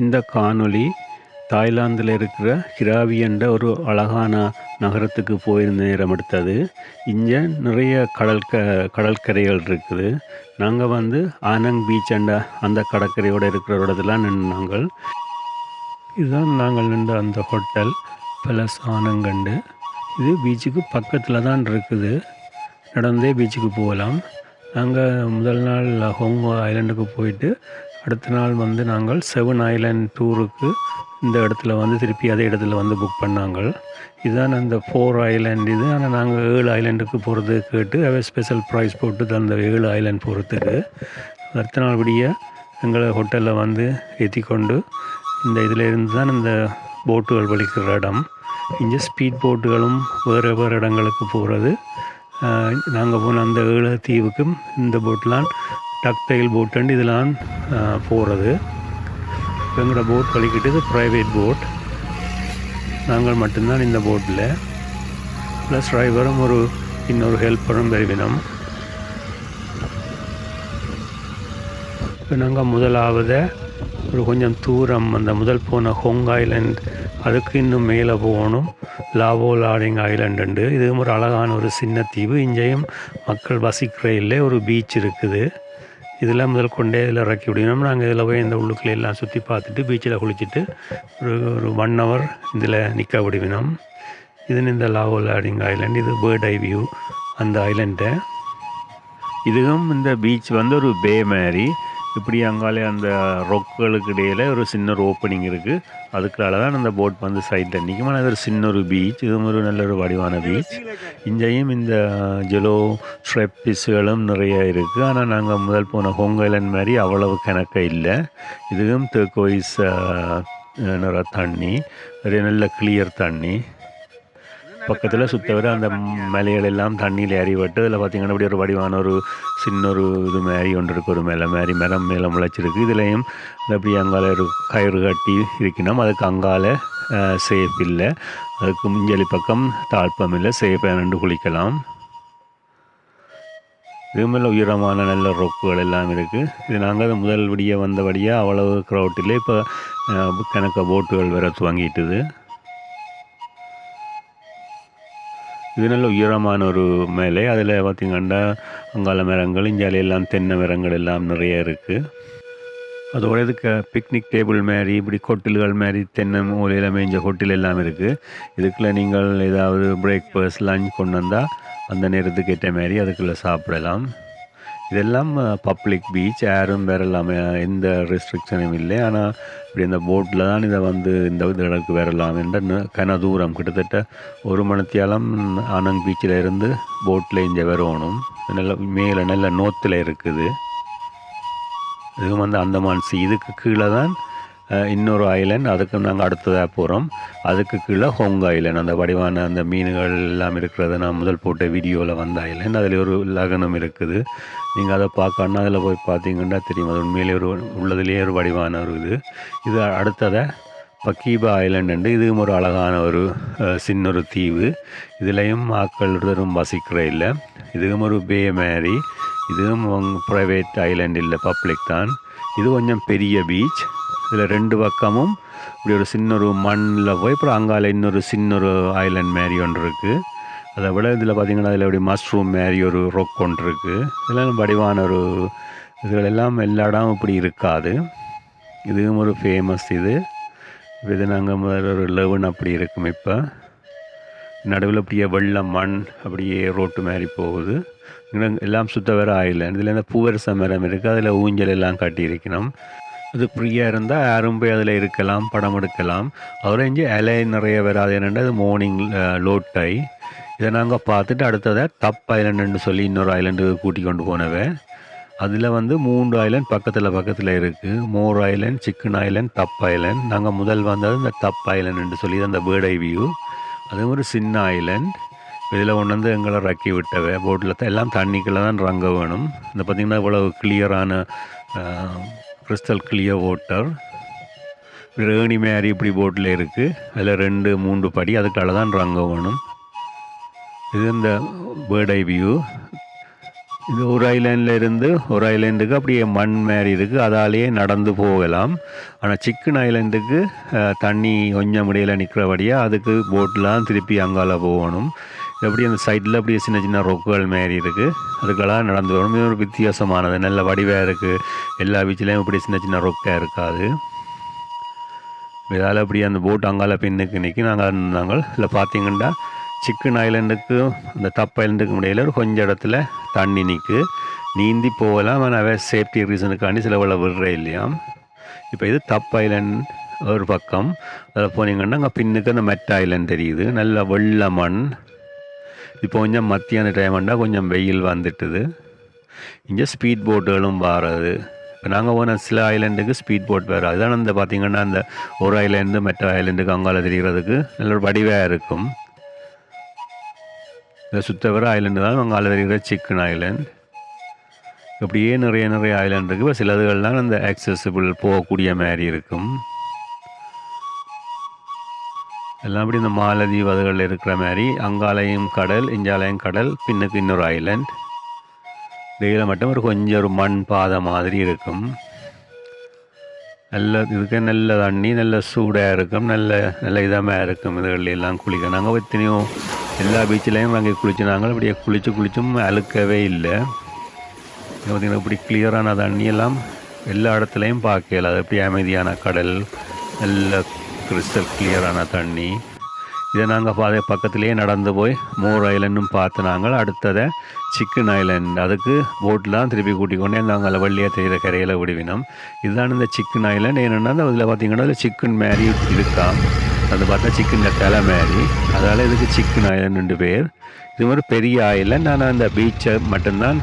இந்த காணொளி தாய்லாந்தில் இருக்கிற கிராவி என்ற ஒரு அழகான நகரத்துக்கு போயிருந்த நேரம் எடுத்தது. இங்கே நிறைய கடல் க கடற்கரைகள் இருக்குது. நாங்கள் வந்து ஆனங் பீச் என்ற அந்த கடற்கரையோடு இருக்கிற இடத்துல நின்னாங்கள். இதுதான் நாங்கள் நின்ற அந்த ஹோட்டல் பிளஸ் ஆனங்கண்டு. இது பீச்சுக்கு பக்கத்தில் தான் இருக்குது. நடந்தே பீச்சுக்கு போகலாம். நாங்கள் முதல் நாள் ஹோங்கோ ஐலண்டுக்கு போயிட்டு அடுத்த நாள் வந்து நாங்கள் செவன் ஐலண்ட் டூருக்கு இந்த இடத்துல வந்து திருப்பி அதே இடத்துல வந்து புக் பண்ணாங்க இதுதான் அந்த ஃபோர் ஐலண்ட் இது ஆனால் நாங்கள் ஏழு ஐலண்டுக்கு போகிறது கேட்டு அவை ஸ்பெஷல் ப்ரைஸ் போட்டு தந்த ஏழு ஐலண்ட் போகிறதுக்கு அடுத்த நாள் விடிய எங்களை ஹோட்டலில் வந்து ஏற்றி கொண்டு இந்த இதில் இருந்து தான் இந்த போட்டுகள் வலிக்கிற இடம். இங்கே ஸ்பீட் போட்டுகளும் வேறு வேறு இடங்களுக்கு போகிறது நாங்கள் போன அந்த ஏழு தீவுக்கும் இந்த போட்லாம் டக்டைல் போட்டுன்னு இதெல்லாம் போகிறது எங்களோட போட் வலிக்கிட்டு இது ப்ரைவேட் போட் நாங்கள் மட்டும்தான் இந்த போட்டில் ப்ளஸ் டிரைவரும் ஒரு இன்னொரு ஹெல்ப்பரும் பெருவினம் இப்போ நாங்கள் முதலாவது ஒரு கொஞ்சம் தூரம் அந்த முதல் போன ஹோங் ஐலண்ட் அதுக்கு இன்னும் மேலே போகணும். லாவோ லாடிங் ஐலண்ட் உண்டு. இதுவும் ஒரு அழகான ஒரு சின்ன தீவு. இங்கேயும் மக்கள் வசிக்கிற இல்லை ஒரு பீச் இருக்குது. இதெல்லாம் முதல் கொண்டே இதில் இறக்கி விடணும் நாங்கள் இதில் போய் இந்த உள்ளுக்குள்ள எல்லாம் சுற்றி பார்த்துட்டு பீச்சில் குளிச்சுட்டு ஒரு ஒரு ஒன் ஹவர் இதில் நிற்க விடுவினோம் இது இந்த லாவோ அப்படிங்க ஐலண்ட் இது பேர்ட் ஐ வியூ அந்த ஐலண்ட்டை இதுவும் இந்த பீச் வந்து ஒரு பே மாதிரி. இப்படி அங்காலே அந்த ரொக்குகளுக்கு இடையில் ஒரு சின்ன ஒரு ஓப்பனிங் இருக்குது அதுக்குள்ளால தான் அந்த போட் வந்து சைடில் நிற்கும் ஆனால் அது ஒரு சின்ன ஒரு பீச் இதுவும் ஒரு நல்ல ஒரு வடிவான பீச் இங்கேயும் இந்த ஜெலோ ஷ்ரெப்பிஸுகளும் நிறைய இருக்குது ஆனால் நாங்கள் முதல் போன ஹோங்கலன் மாதிரி அவ்வளவு கணக்க இல்லை. இதுவும் தேக்கோயிஸ் நிற தண்ணி. ஒரு நல்ல கிளியர் தண்ணி. பக்கத்தில் சுத்தவரை அந்த மலைகள் எல்லாம் தண்ணியில் ஏறிவிட்டு அதில் பார்த்திங்கன்னா அப்படி ஒரு வடிவான ஒரு சின்ன ஒரு இது மாதிரி ஒன்று இருக்குது ஒரு மேலே மாதிரி மரம் மேலே முளைச்சிருக்கு. இதுலேயும் அப்படி அங்கால ஒரு கயிறு கட்டி இருக்கணும் அதுக்கு அங்கால சேஃப் இல்லை. அதுக்கு முஞ்சலி பக்கம் தாழ்ப்பம் இல்லை. சேஃபாக நின்று குளிக்கலாம். இது மேலே உயரமான நல்ல ரொக்குகள் எல்லாம் இருக்குது இது நாங்கள் அது முதல் விடிய வந்தபடியாக அவ்வளவு க்ரௌட்டில் இப்போ கணக்க போட்டுகள் வேற துவங்கிட்டுது. இது நல்ல உயரமான ஒரு மேலே. அதில் பார்த்திங்கன்னா அங்கால மரங்கள் இஞ்சால எல்லாம் தென்னை மரங்கள் எல்லாம் நிறைய இருக்குது அதோட இதுக்கு பிக்னிக் டேபிள் மாதிரி இப்படி கொட்டில்கள் மாதிரி தென்னை மூலையில் மேய்ஞ்ச கொட்டில் எல்லாம் இருக்குது இதுக்குள்ளே நீங்கள் ஏதாவது பிரேக்ஃபாஸ்ட் லஞ்ச் கொண்டு வந்தால் அந்த நேரத்துக்கு ஏற்ற மாதிரி அதுக்குள்ளே சாப்பிடலாம். இதெல்லாம் பப்ளிக் பீச் யாரும் வேறு இல்லாமல் எந்த ரெஸ்ட்ரிக்ஷனும் இல்லை. ஆனால் இப்படி இந்த போட்டில் தான் இதை வந்து இந்த இடத்துக்கு வரலாம் என்ற கன தூரம் கிட்டத்தட்ட ஒரு மணித்தியாலம் ஆனங் பீச்சில் இருந்து போட்டில் இங்கே வரணும். நல்ல மேலே நல்ல நோத்தில் இருக்குது. இதுவும் வந்து அந்தமான் சி இதுக்கு கீழே தான் இன்னொரு ஐலண்ட் அதுக்கு நாங்கள் அடுத்ததாக போகிறோம் அதுக்கு கீழே ஹோங் ஐலண்ட் அந்த வடிவான அந்த மீன்கள் எல்லாம் இருக்கிறத நான் முதல் போட்ட வீடியோவில் வந்த ஐலண்ட் அதில் ஒரு லகனம் இருக்குது. நீங்கள் அதை பார்க்கணுன்னா அதில் போய் பார்த்தீங்கன்னா தெரியும். அது உண்மையிலே ஒரு உள்ளதுலேயே ஒரு வடிவான ஒரு இது. இது அடுத்ததை பக்கீபா ஐலண்ட் இதுவும் ஒரு அழகான ஒரு சின்ன ஒரு தீவு. இதுலேயும் ஆக்கள் வெறும் வசிக்கிற இல்லை. இதுவும் ஒரு பே மாதிரி இதுவும் ப்ரைவேட் ஐலண்ட் இல்லை பப்ளிக் தான். இது கொஞ்சம் பெரிய பீச் இதில் ரெண்டு பக்கமும் இப்படி ஒரு சின்ன ஒரு மண்ணில் போய் அப்புறம் அங்கால இன்னொரு சின்ன ஒரு ஐலண்ட் மாரி ஒன்று இருக்குது அதை விட இதில் பார்த்திங்கன்னா அதில் இப்படி மஷ்ரூம் மாரி ஒரு ரொக் ஒன்று இருக்குது இதெல்லாம் வடிவான ஒரு இதுகளெல்லாம் எல்லா இடம் இப்படி இருக்காது. இதுவும் ஒரு ஃபேமஸ் இது. இது நாங்கள் முதல்ல ஒரு லெவன் அப்படி இருக்கும் இப்போ. நடுவில் அப்படியே வெள்ளம் மண் அப்படியே ரோட்டு மாதிரி போகுது. எல்லாம் சுத்த வேற ஐலண்ட் இதில் இந்த பூவரச மரம் இருக்குது அதில் ஊஞ்சல் எல்லாம் கட்டியிருக்கணும். அது ஃப்ரீயாக இருந்தால் யாரும் போய் அதில் இருக்கலாம் படம் எடுக்கலாம். அவரேஞ்சு இலை நிறைய வராது என்னென்னா அது மார்னிங் லோட் டை இதை நாங்கள் பார்த்துட்டு அடுத்ததை தப் ஐலண்டுன்னு சொல்லி இன்னொரு ஐலண்டு கூட்டி கொண்டு போனவை. அதில் வந்து மூன்று ஐலண்ட் பக்கத்தில் பக்கத்தில் இருக்குது Mor island chicken island Tup island நாங்கள் முதல் வந்தது இந்த தப் ஐலண்டுன்னு சொல்லி அந்த பேர்ட் ஐ வியூ அதே மாதிரி சின்ன ஐலண்ட் இதில் ஒன்று வந்து எங்களை ரக்கி விட்டவை. போட்டில் எல்லாம் தண்ணிக்குள்ளே தான் ரங்க வேணும். இந்த பார்த்திங்கன்னா இவ்வளோ கிளியரான கிறிஸ்டல் கிளியர் வாட்டர் ரேணி மேரி இப்படி போட்டில் இருக்குது அதில் ரெண்டு மூன்று படி அதுக்கால தான் ரங்க வேணும் இது இந்த பேர்டை வியூ இது ஒரு ஐலேண்டில் இருந்து ஒரு ஐலேண்டுக்கு அப்படியே மண் மாரி இருக்குது அதாலேயே நடந்து போகலாம். ஆனால் சிக்கன் ஐலேண்டுக்கு தண்ணி கொஞ்சம் முடியல நிற்கிறபடியாக அதுக்கு போட்டெலாம் திருப்பி அங்கால போகணும். எப்படி அந்த சைடில் அப்படியே சின்ன சின்ன ரொக்குகள் மாரி இருக்குது அதுக்கெல்லாம் நடந்து வரும் ஒரு வித்தியாசமானது. நல்ல வடிவாக இருக்குது எல்லா பீச்சிலையும் இப்படி சின்ன சின்ன ரொக்காக இருக்காது. இதால் அப்படி அந்த போட் அங்கால பின்னுக்கு நிற்கி நாங்கள் இருந்தாங்க இல்லை பார்த்தீங்கன்னா சிக்கன் ஐலண்டுக்கும் அந்த தப் ஐலண்டுக்கும் இடையில் ஒரு கொஞ்சம் இடத்துல தண்ணி நிற்கு நீந்தி போகலாம். ஆனால் சேஃப்டி ரீசனுக்காண்டி சில உள்ள விடுற இல்லையா? இப்போ இது தப் ஐலண்ட் ஒரு பக்கம். அதில் போனீங்கன்னா அங்கே பின்னுக்கு அந்த மெட் ஐலண்ட் தெரியுது. நல்ல வெள்ளை மண். இப்போ கொஞ்சம் மத்தியான டைம்ண்டா கொஞ்சம் வெயில் வந்துட்டுது. இங்கே ஸ்பீட் போட்டுகளும் வாரது. இப்போ நாங்கள் போன சில ஐலண்டுக்கு ஸ்பீட் போட் வேறு. அதுதான் அந்த பார்த்திங்கன்னா அந்த ஒரு ஐலேருந்து மற்ற ஐலண்டுக்கு அங்கால தெரிகிறதுக்கு நல்ல ஒரு வடிவாக இருக்கும். இந்த சுத்தவர ஐலண்டு தான் அங்கால தெரிகிற சிக்கன் ஐலண்ட் அப்படியே நிறைய நிறைய ஐலண்ட் இருக்குது இப்போ சிலதுகள்லாம் அந்த ஆக்சசிபிள் போகக்கூடிய மாதிரி இருக்கும். எல்லாம் அப்படி இந்த மாலதீவு அதுகளில் இருக்கிற மாதிரி அங்காலையும் கடல் இஞ்சாலையும் கடல் பின்னுக்கு இன்னொரு ஐலண்ட் இடையில் மட்டும் ஒரு கொஞ்சம் ஒரு மண் பாதை மாதிரி இருக்கும். நல்ல இதுக்கு நல்ல தண்ணி நல்ல சூடாக இருக்கும் நல்ல நல்ல இதமாக இருக்கும். இதுகளில் எல்லாம் குளிக்க. நாங்கள் எத்தனையோ எல்லா பீச்சிலையும் அங்கே குளிச்சு நாங்கள் இப்படியே குளிச்சு குளிச்சும் அழுக்கவே இல்லை. இங்க பார்த்தீங்கன்னா இப்படி கிளியரான தண்ணி எல்லாம் எல்லா இடத்துலையும் பார்க்கல அது எப்படி அமைதியான கடல் நல்ல கிறிஸ்டல் கிளியரான தண்ணி. இதை நாங்கள் பாதை பக்கத்துலேயே நடந்து போய் மோர் ஐலண்டும் பார்த்து நாங்கள் அடுத்ததை சிக்கன் ஐலண்ட் அதுக்கு போட்லாம் திருப்பி கூட்டிக் கொண்டே நாங்கள் வள்ளியாக தெரிகிற கரையில் விடுவினோம். இதுதான் இந்த சிக்கன் ஐலண்ட் என்னென்னா அதில் இதில் பார்த்தீங்கன்னா அதில் சிக்கன் மேரி இருக்கான் அது பார்த்தா சிக்கன் தலை மேரி அதால் இதுக்கு சிக்கன் ஐலண்ட் பேர். இது மாதிரி பெரிய ஐலண்ட் ஆனால் அந்த பீச்சை மட்டும்தான்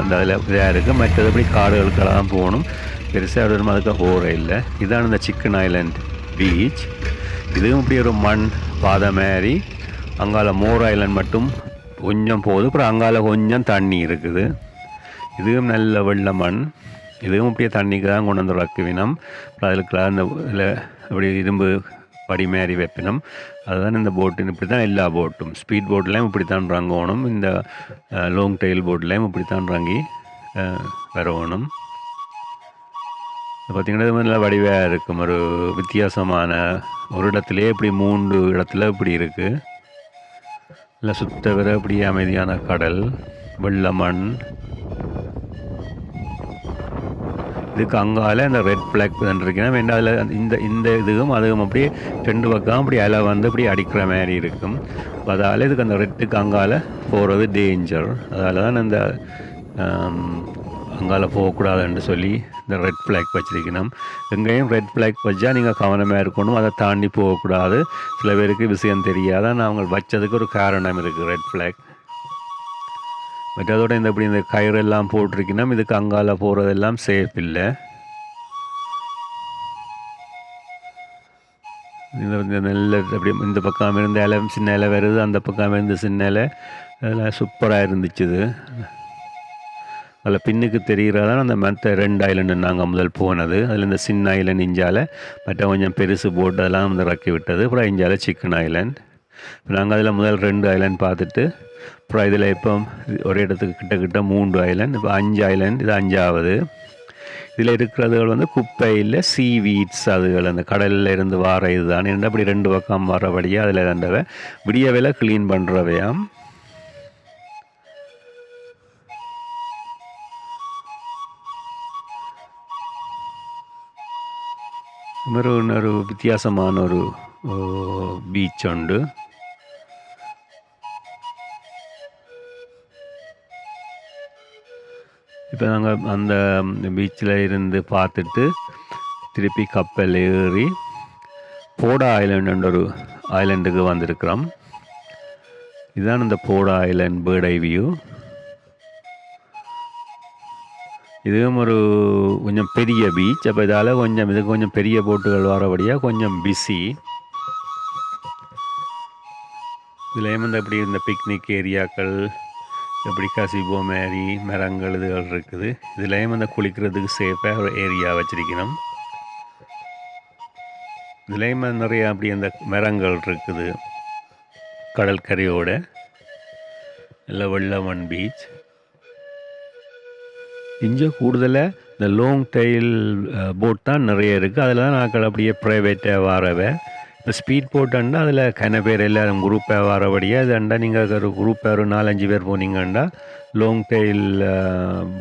அந்த அதில் இதாக இருக்குது மற்றபடி காடுகளுக்கெல்லாம் போகணும். பெருசாக அதுக்கு போகிற இல்லை. இதான் இந்த சிக்கன் ஐலண்ட் பீச் இதுவும் இப்படி ஒரு மண் பாதை மாதிரி. அங்கால மோர் ஐலண்ட் மட்டும் கொஞ்சம் போகுது. அப்புறம் அங்கால கொஞ்சம் தண்ணி இருக்குது. இதுவும் நல்ல வெள்ள மண். இதுவும் அப்படியே தண்ணிக்கு தான் கொண்டு வந்து ரக்குவினம் அப்புறம் அதுக்குள்ள அந்த அப்படி இரும்பு படி மாரி வைப்பினம் அதுதான் இந்த போட்டு இப்படி தான் எல்லா போட்டும் ஸ்பீட் போட்லேயும் இப்படி தான் ரங்கணும் இந்த லாங் டெயில் போட்லேயும் இப்படி தான் ரங்கி வரணும். இது பார்த்தீங்கன்னா இது நல்லா வடிவாக இருக்கும். ஒரு வித்தியாசமான ஒரு இடத்துலையே இப்படி மூன்று இடத்துல இப்படி இருக்குது இல்லை சுத்த வர இப்படி அமைதியான கடல் வெள்ள மண். இதுக்கு அங்கால அந்த ரெட் பிளாக் இருக்கீங்கன்னா வேண்டாம் அதில் இந்த இந்த இதுவும் அதுவும் அப்படியே ரெண்டு பக்கம் அப்படி அலை வந்து இப்படி அடிக்கிற மாதிரி இருக்கும். அதால் இதுக்கு அந்த ரெட்டுக்கு அங்கால போகிறது டேஞ்சர் அதால் தான் இந்த ஆம், அங்கால போகக்கூடாதுன்னு சொல்லி இந்த ரெட் ஃப்ளாக் வச்சிருக்கணும். எங்கேயும் ரெட் ஃப்ளாக் வச்சா நீங்கள் கவனமாக இருக்கணும். அதை தாண்டி போகக்கூடாது. சில பேருக்கு விஷயம் தெரியாத? நாங்கள் வச்சதுக்கு ஒரு காரணம் இருக்குது ரெட் ஃப்ளாக் மற்றதோட இந்த இப்படி இந்த கயிறு எல்லாம் போட்டிருக்கணும். இதுக்கு அங்கால போகிறதெல்லாம் சேஃப் இல்லை. இந்த இந்த நெல்ல அப்படி இந்த பக்கம் இருந்த இலை சின்ன இலை வருது. அந்த பக்கம் இருந்து சின்ன இலை. அதெல்லாம் சூப்பராக இருந்துச்சு இது. அதில் பின்னுக்கு தெரிகிறதான் அந்த மற்ற ரெண்டு ஐலண்டு நாங்கள் முதல் போனது. அதில் இந்த சின்ன ஐலண்ட் இஞ்சால மற்ற கொஞ்சம் பெருசு போட்டு அதெல்லாம் வந்து இறக்கி விட்டது. அப்புறம் இஞ்சால சிக்கன் ஐலண்ட் நாங்கள் அதில் முதல் ரெண்டு ஐலண்ட் பார்த்துட்டு அப்புறம் இதில் இப்போ ஒரு இடத்துக்கு கிட்ட கிட்ட மூன்று ஐலண்ட் இப்போ அஞ்சு ஐலண்ட் இது அஞ்சாவது. இதில் இருக்கிறதுகள் வந்து குப்பையில் சீ வீட்ஸ் அதுகள் அந்த கடலில் இருந்து வார இதுதான். என்ன அப்படி ரெண்டு பக்கம் வரபடியாக அதில் இருந்தவை விடிய வேலை க்ளீன் பண்ணுறவையாம் இது மாதிரி இன்னொரு வித்தியாசமான ஒரு பீச் உண்டு இப்போ நாங்கள் அந்த பீச்சில் இருந்து பார்த்துட்டு திருப்பி கப்பல் ஏறி போடா ஐலண்டுன்ற ஒரு ஐலண்டுக்கு வந்திருக்கிறோம் இதுதான் இந்த போடா ஐலண்ட் பேர்ட் ஐ வியூ இதுவும் ஒரு கொஞ்சம் பெரிய பீச் அப்போ இதால் கொஞ்சம் இது கொஞ்சம் பெரிய போட்டுகள் வரபடியாக கொஞ்சம் பிஸி இதுலேயும் வந்து அப்படி இந்த பிக்னிக் ஏரியாக்கள் எப்படி கசிபோ மாரி மரங்கள் இதுகள் இருக்குது. இதுலேயும் வந்து குளிக்கிறதுக்கு சேஃபாக ஒரு ஏரியா வச்சுருக்கணும். இதுலேயும் நிறைய அப்படி அந்த மரங்கள் இருக்குது. கடற்கரையோட. இல்லை வெள்ளமன் பீச் இங்கே கூடுதலாக இந்த லாங் டைல் போட் தான் நிறைய இருக்குது அதில் தான் நாங்கள் அப்படியே ப்ரைவேட்டாக வாரவை. இப்போ ஸ்பீட் போட்டுன்னா அதில் கன பேர் எல்லாரும் குரூப்பாக வரபடியாக இதுண்டா அண்டா நீங்கள் ஒரு குரூப்பாக ஒரு நாலஞ்சு பேர் போனீங்கன்னா லாங் டெயில்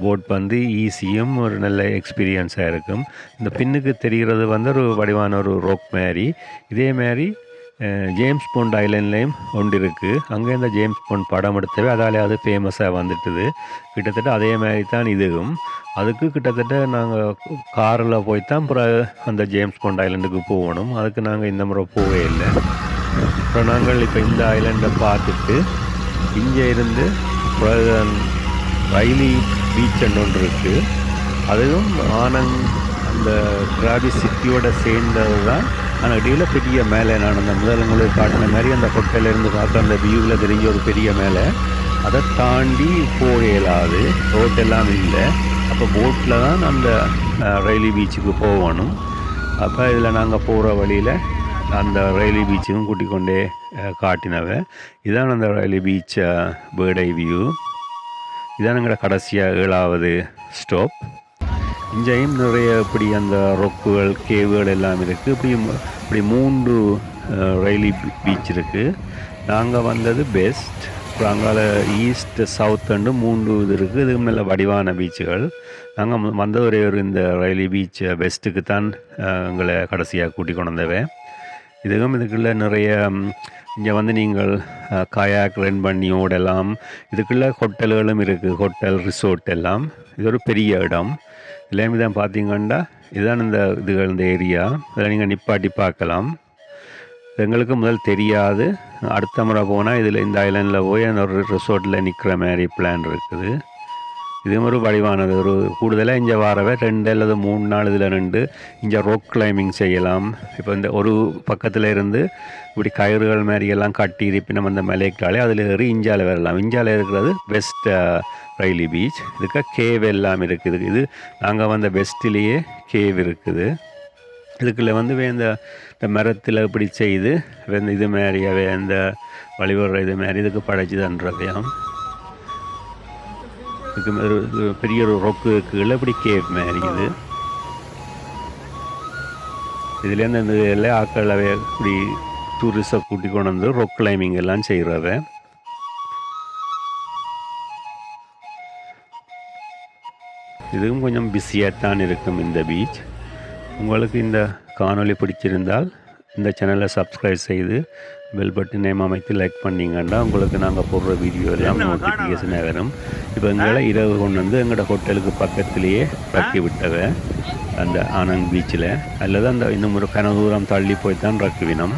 போட் வந்து ஈஸியும் ஒரு நல்ல எக்ஸ்பீரியன்ஸாக இருக்கும். இந்த பின்னுக்கு தெரிகிறது வந்து ஒரு வடிவான ஒரு ரோக் மாதிரி. இதே மாதிரி ஜேம்ஸ் பொண்ட் ஐலண்ட்லேயும் ஒன்று இருக்குது அங்கே இந்த ஜேம்ஸ் பொண்ட் படம் எடுத்தவே அதாலே அது ஃபேமஸாக வந்துட்டுது. கிட்டத்தட்ட அதே மாதிரி தான் இதுவும். அதுக்கு கிட்டத்தட்ட நாங்கள் காரில் போய் தான் அப்புறம் அந்த ஜேம்ஸ் பொண்ட் ஐலண்டுக்கு போகணும். அதுக்கு நாங்கள் இந்த முறை போகவே இல்லை. அப்புறம் நாங்கள் இப்போ இந்த ஐலண்டை பார்த்துட்டு இங்கே இருந்து அப்புறம் ரைலி பீச் ஒன்று இருக்குது அதுவும் ஆனந்த் அந்த கிராபி சிட்டியோட சேர்ந்தது தான் ஆனால் அடியில் பெரிய மேலே நான் அந்த முதல் உங்களுக்கு காட்டின மாதிரி அந்த hotel இருந்து அந்த வியூவில் தெரிஞ்ச ஒரு பெரிய மேலே. அதை தாண்டி போக இயலாது ரோட் எல்லாம் இல்லை. அப்போ போட்டில் தான் அந்த ரயிலி பீச்சுக்கு போகணும். அப்போ இதில் நாங்கள் போகிற வழியில் அந்த ரயிலி பீச்சுக்கும் கூட்டிக் கொண்டே காட்டினவ. இதான் அந்த ரயிலி பீச் பேர்டை வியூ இதான் எங்களோட கடைசியாக ஏழாவது ஸ்டாப் இங்கேயும் நிறைய இப்படி அந்த ரொக்குகள் கேவுகள் எல்லாம் இருக்குது இப்படி இப்படி மூன்று ரயிலி பீச் இருக்குது நாங்கள் வந்தது பெஸ்ட். அப்புறம் அங்கால ஈஸ்ட் சவுத் அண்டு மூன்று இது இருக்குது இதுக்கு நல்ல வடிவான பீச்சுகள். நாங்கள் வந்தது ஒரே ஒரு இந்த ரயிலி பீச் பெஸ்ட்டுக்கு தான் எங்களை கடைசியாக கூட்டி கொண்டு வந்தவை இதுக்கும் இதுக்குள்ள நிறைய இங்கே வந்து நீங்கள் காயாக் ரன் பண்ணி ஓடலாம். இதுக்குள்ள ஹோட்டல்களும் இருக்குது ஹோட்டல் ரிசோர்ட் எல்லாம். இது ஒரு பெரிய இடம். எல்லாமே தான் பார்த்தீங்கன்னா இதுதான் இந்த இதுகள் இந்த ஏரியா. இதில் நீங்கள் நிப்பாட்டி பார்க்கலாம். எங்களுக்கு முதல் தெரியாது. அடுத்த முறை போனால் இதில் இந்த ஐலண்டில் போய் அந்த ஒரு ரிசோர்ட்டில் நிற்கிற மாதிரி பிளான் இருக்குது. இது ஒரு வடிவானது. ஒரு கூடுதலாக இங்கே வாரவே ரெண்டு அல்லது மூணு நாள் இதில் ரெண்டு இங்கே ரோக் கிளைம்பிங் செய்யலாம். இப்போ இந்த ஒரு பக்கத்தில் இருந்து இப்படி கயிறுகள் மாதிரி எல்லாம் கட்டி இருப்பி நம்ம அந்த மலைக்காலே அதில் ஏறி இஞ்சால வரலாம். இஞ்சால இருக்கிறது பெஸ்ட் ரயிலி பீச் இதுக்கு கேவ் எல்லாம் இருக்குது. இது நாங்கள் வந்த பெஸ்ட்லேயே கேவ் இருக்குது. இதுக்குள்ள வந்து வே இந்த இந்த மரத்தில் இப்படி செய்து வே இது மாதிரியாவே இந்த வழிபடுற இது மாதிரி இதுக்கு படைச்சு தன்றவையாம் பெரிய ஒரு ரொக்கு கீழே இப்படி கேவ் மாதிரி இது இதுலேருந்து இந்த எல்லாம் ஆக்களவே இப்படி டூரிஸ்டை கூட்டி கொண்டு வந்து ரொக் கிளைம்பிங் எல்லாம் செய்கிறத இதுவும் கொஞ்சம் பிஸியாக தான் இருக்கும் இந்த பீச் உங்களுக்கு இந்த காணொளி பிடிச்சிருந்தால் இந்த சேனலை சப்ஸ்கிரைப் செய்து பெல் பட்டனை அமைத்து லைக் பண்ணீங்கன்னா உங்களுக்கு நாங்கள் போடுற வீடியோ எல்லாம் நோட்டிஃபிகேஷனாக வரும். இப்போ எங்களை இரவு கொண்டு வந்து எங்களோட ஹோட்டலுக்கு பக்கத்துலேயே ரக்கி விட்டவ அந்த ஆனந்த் பீச்சில் அல்லது அந்த இன்னும் ஒரு கன தூரம் தள்ளி போய் தான் ரக்குவினோம்